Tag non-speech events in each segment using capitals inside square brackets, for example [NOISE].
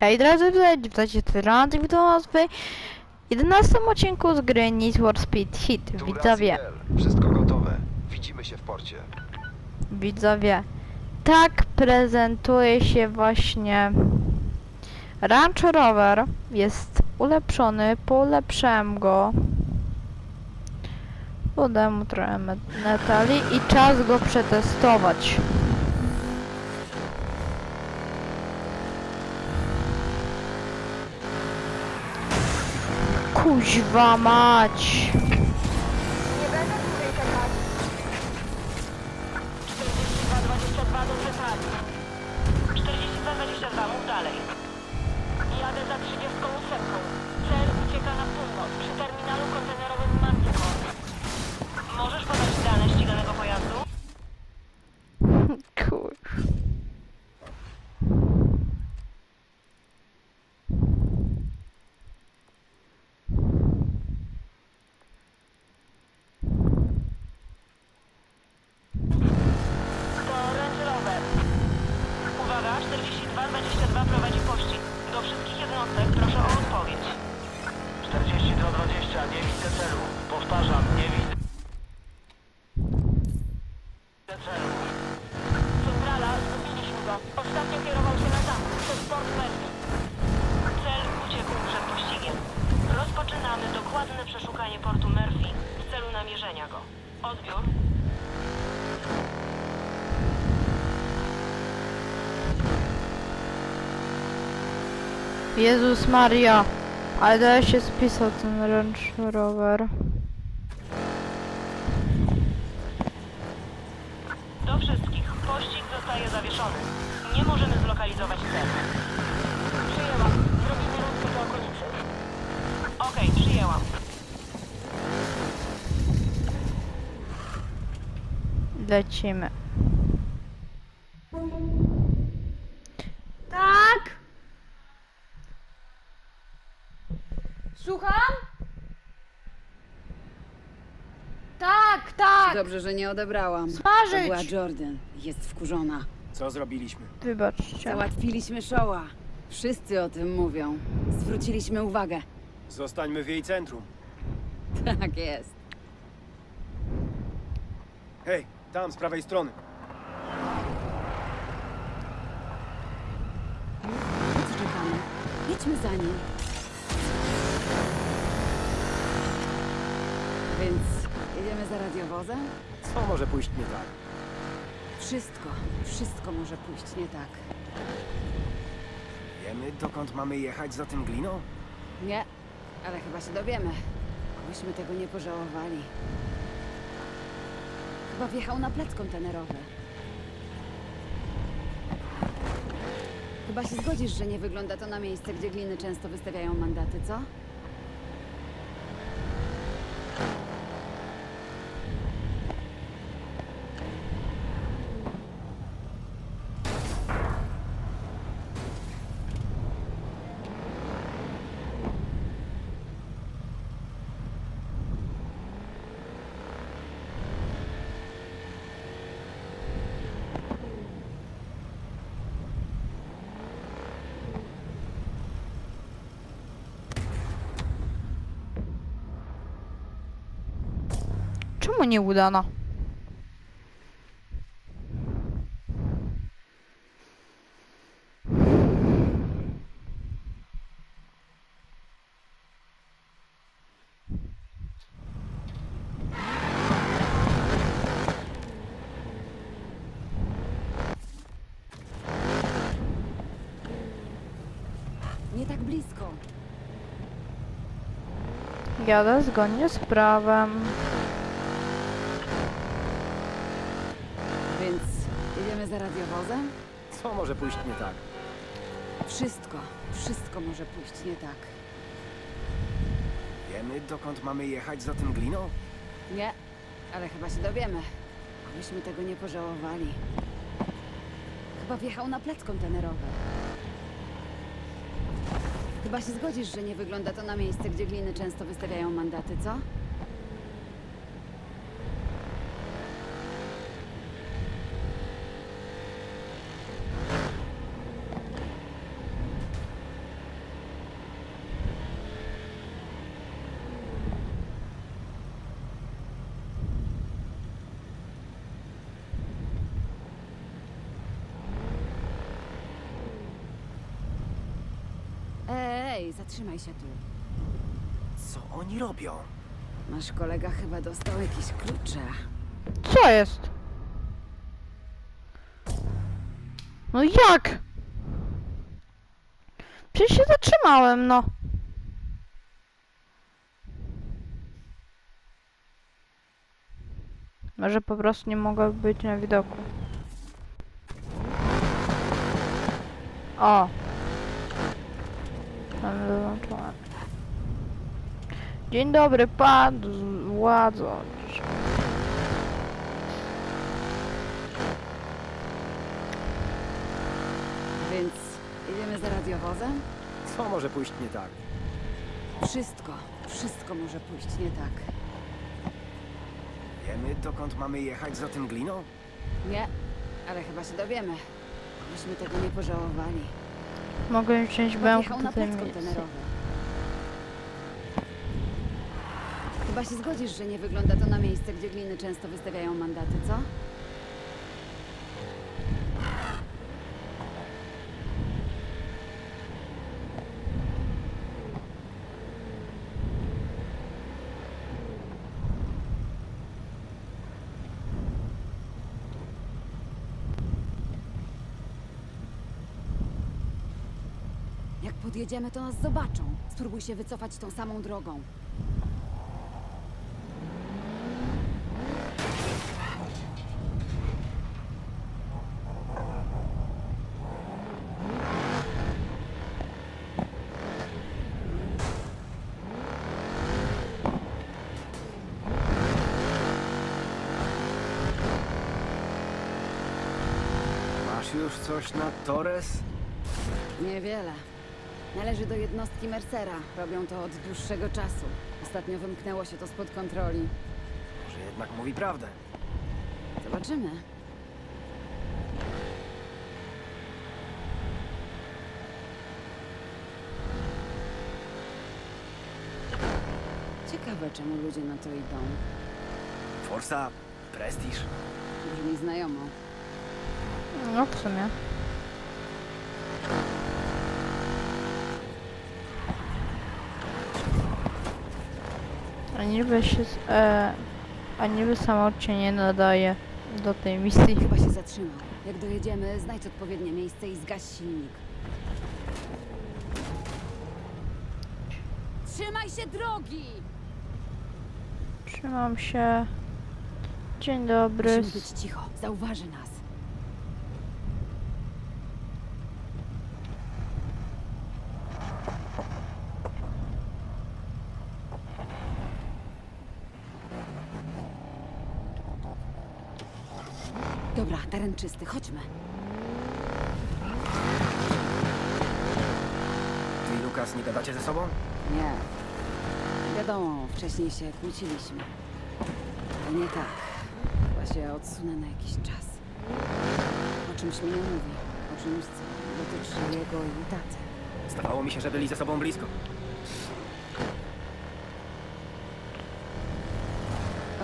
Hej drodzy, witajcie w Tyranty, witam was w 11 odcinku z gry Need for Speed Hit. Widzowie. Wszystko gotowe. Widzimy się w porcie. widzowie, tak prezentuje się właśnie Range Rover. Jest ulepszony, polepszyłem go. Podałem mu trochę met- metali i czas go przetestować. Kuźwa mać! Nie będę dłużej czekać. 42-22 do Wypali. 42-22, mów dalej. Jadę za 38. Cel ucieka na północ, przy terminalu kontenerowym Manticore. Możesz podać dane ściganego pojazdu? Kur... To Range Rover. Uwaga, 42-22 prowadzi pościg. Do wszystkich jednostek proszę o odpowiedź. 4220, nie widzę celu. Powtarzam, nie widzę celu. Centrala, zgubiliśmy go. Ostatnio kierował się na zachód, przez Port Mercy. Cel uciekł przed pościgiem. Rozpoczynamy dokładne przeszukanie portu Murphy w celu namierzenia go. Odbiór. Jezus Maria! Ale da się spisał ten Range Rover. Do wszystkich. Pościg zostaje zawieszony. Nie możemy zlokalizować celu. Przyjęłam. Zrobimy rundkę do okolicy. Okej, przyjęłam. Lecimy. Słucham? Tak, tak. Dobrze, że nie odebrałam. To Smażyć. była Jordan. Jest wkurzona. Co zrobiliśmy? Wybaczcie. Załatwiliśmy Shoa. Wszyscy o tym mówią. Zwróciliśmy uwagę. Zostańmy w jej centrum. Tak jest. Hej, tam, z prawej strony. Po co czekamy? Jedźmy za nim. Więc jedziemy za radiowozem? Co może pójść nie tak? Wszystko, wszystko może pójść nie tak. Wiemy, dokąd mamy jechać za tym gliną? Nie, ale chyba się dowiemy. Byśmy tego nie pożałowali. Chyba wjechał na plec kontenerowy. Chyba się zgodzisz, że nie wygląda to na miejsce, gdzie gliny często wystawiają mandaty, co? Czemu nie udana? Nie tak blisko. Jadę zgodnie z prawem. Więc jedziemy za radiowozem? Co może pójść nie tak? Wszystko, wszystko może pójść nie tak. Wiemy, dokąd mamy jechać za tym gliną? Nie, ale chyba się dowiemy. Byśmy tego nie pożałowali. Chyba wjechał na plec kontenerowy. Chyba się zgodzisz, że nie wygląda to na miejsce, gdzie gliny często wystawiają mandaty, co? Hej, zatrzymaj się tu. Co oni robią? Nasz kolega chyba dostał jakieś klucze. Co jest? No jak? Przecież się zatrzymałem, no. Może po prostu nie mogę być na widoku. O! Mamy wyłączone. Dzień dobry, pan z- władzo. Więc jedziemy za radiowozem? Co może pójść nie tak? Wszystko, wszystko może pójść nie tak. Wiemy, dokąd mamy jechać za tym gliną? Nie, ale chyba się dowiemy. Myśmy tego nie pożałowali. Mogę wziąć bęk na tutaj plac miejsce. kontenerowy. Chyba się zgodzisz, że nie wygląda to na miejsce, gdzie gliny często wystawiają mandaty, co? Jak podjedziemy, to nas zobaczą. Spróbuj się wycofać tą samą drogą. Masz już coś na Torres? Niewiele. Należy do jednostki Mercera. Robią to od dłuższego czasu. Ostatnio wymknęło się to spod kontroli. Może jednak mówi prawdę. Zobaczymy. Ciekawe, czemu ludzie na to idą. Forsa, prestiż. Brzmi znajomo. No w sumie. A niby się... z- E, a niby samolot się nie nadaje do tej misji. [LAUGHS] Chyba się zatrzymał. Jak dojedziemy, znajdź odpowiednie miejsce i zgaś silnik. Trzymaj się drogi! Trzymam się. Dzień dobry. Musimy być cicho. Zauważy nas. Dobra, teren czysty. Chodźmy. Ty i Lukas nie gadacie ze sobą? Nie. Wiadomo, wcześniej się kłóciliśmy. Nie tak. Chyba się odsunę na jakiś czas. O czymś mi nie mówi. O czymś, co dotyczy jego i taty. Zdawało mi się, że byli ze sobą blisko.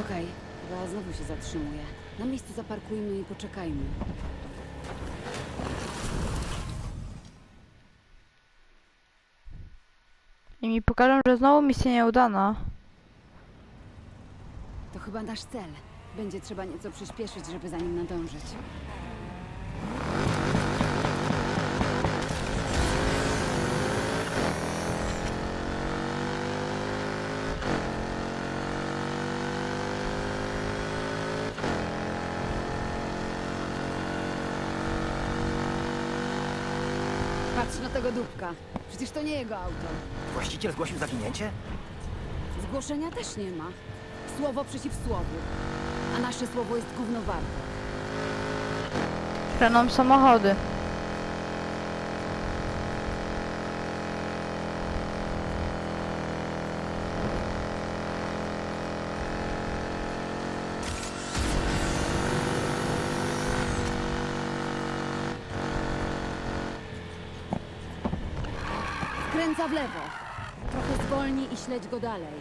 Okej, chyba znowu się zatrzymuje. Na miejscu zaparkujmy i poczekajmy. I mi pokażą, że znowu misja nieudana. To chyba nasz cel. Będzie trzeba nieco przyspieszyć, żeby za nim nadążyć. Patrz na tego dupka. Przecież to nie jego auto. Właściciel zgłosił zaginięcie? Zgłoszenia też nie ma. Słowo przeciw słowu. A nasze słowo jest gówno warte. Kreną samochody. Skręca w lewo. Trochę zwolnij i śledź go dalej.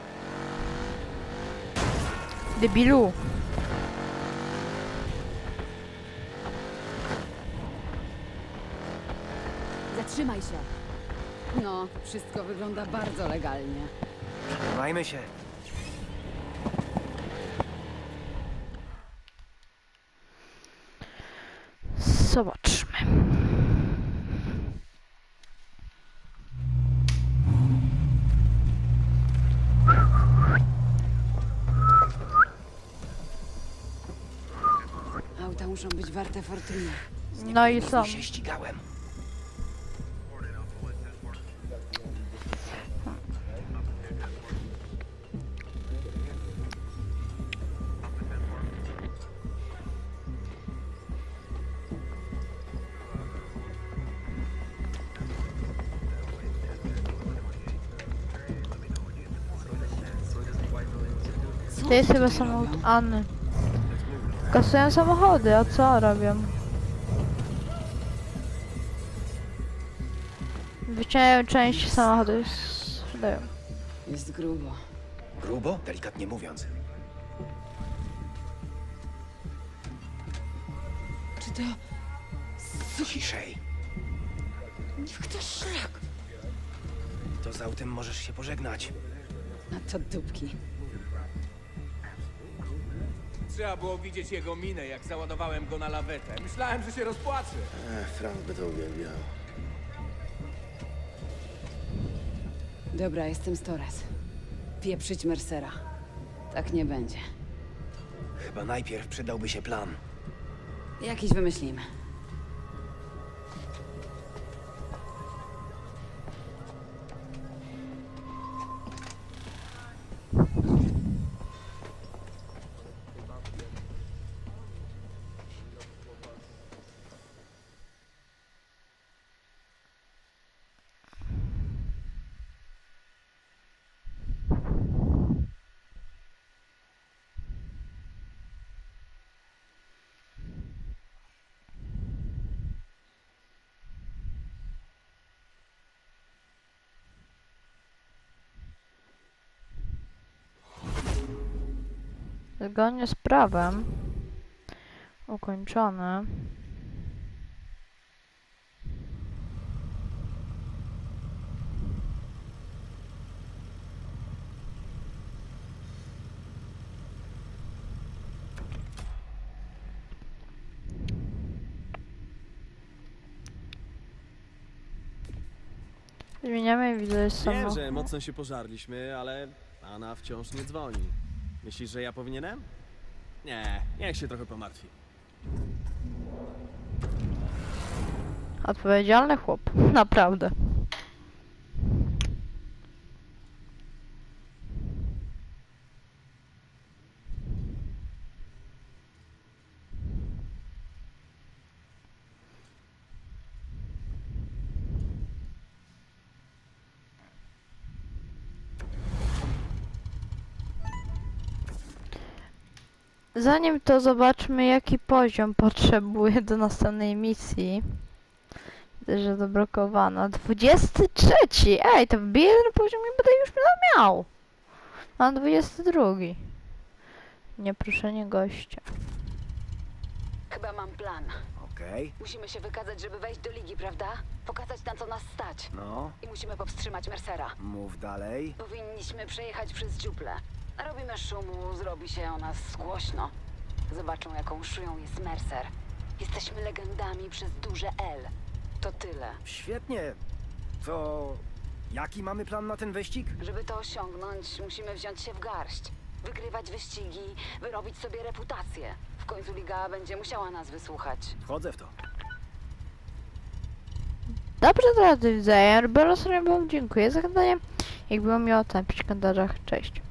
Debilu. Zatrzymaj się. No, wszystko wygląda bardzo legalnie. Trzymajmy się. Zobaczmy. Muszą być warte fortuny. No i są. się ścigałem. To jest chyba samochód Anny. Kasują samochody, a co robią? Wyciągają część samochodu i sprzedają. Jest grubo. Grubo? Delikatnie mówiąc. Czy to... Ciszej. Niech to szlak. To z autem możesz się pożegnać. Na to dupki. Trzeba było widzieć jego minę, jak załadowałem go na lawetę. Myślałem, że się rozpłaczy. Frank by to uwielbiał. Dobra, jestem z Torres. Pieprzyć Mercera. Tak nie będzie. Chyba najpierw przydałby się plan. Jakiś wymyślimy. Zgodnie z prawem ukończone. Zmieniamy widzę jest Wiem, samochód. że mocno się pożarliśmy, ale Anna wciąż nie dzwoni. Myślisz, że ja powinienem? Nie, niech się trochę pomartwi. Odpowiedzialny chłop, [LAUGHS] naprawdę. Zanim to zobaczmy jaki poziom potrzebuję do następnej misji. Widzę, że zablokowana. 23! Ej, to wbiję jeden poziom i będę już miał. Mam 22. Nieproszenie gościa. Chyba mam plan. Okej. Musimy się wykazać, żeby wejść do ligi, prawda? Pokazać na co nas stać. No, I musimy powstrzymać Mercera. mów dalej. Powinniśmy przejechać przez dziuple. Robimy szumu, zrobi się o nas głośno. Zobaczą, jaką szyją jest Mercer. Jesteśmy legendami przez duże L. To tyle. Świetnie. To jaki mamy plan na ten wyścig? Żeby to osiągnąć, musimy wziąć się w garść. Wygrywać wyścigi, wyrobić sobie reputację. W końcu liga będzie musiała nas wysłuchać. Wchodzę w to. Dobrze, drodzy widzowie, Robię sobie wam dziękuję za gadanie. Jak było miło, to napiszcie w komentarzach. Cześć.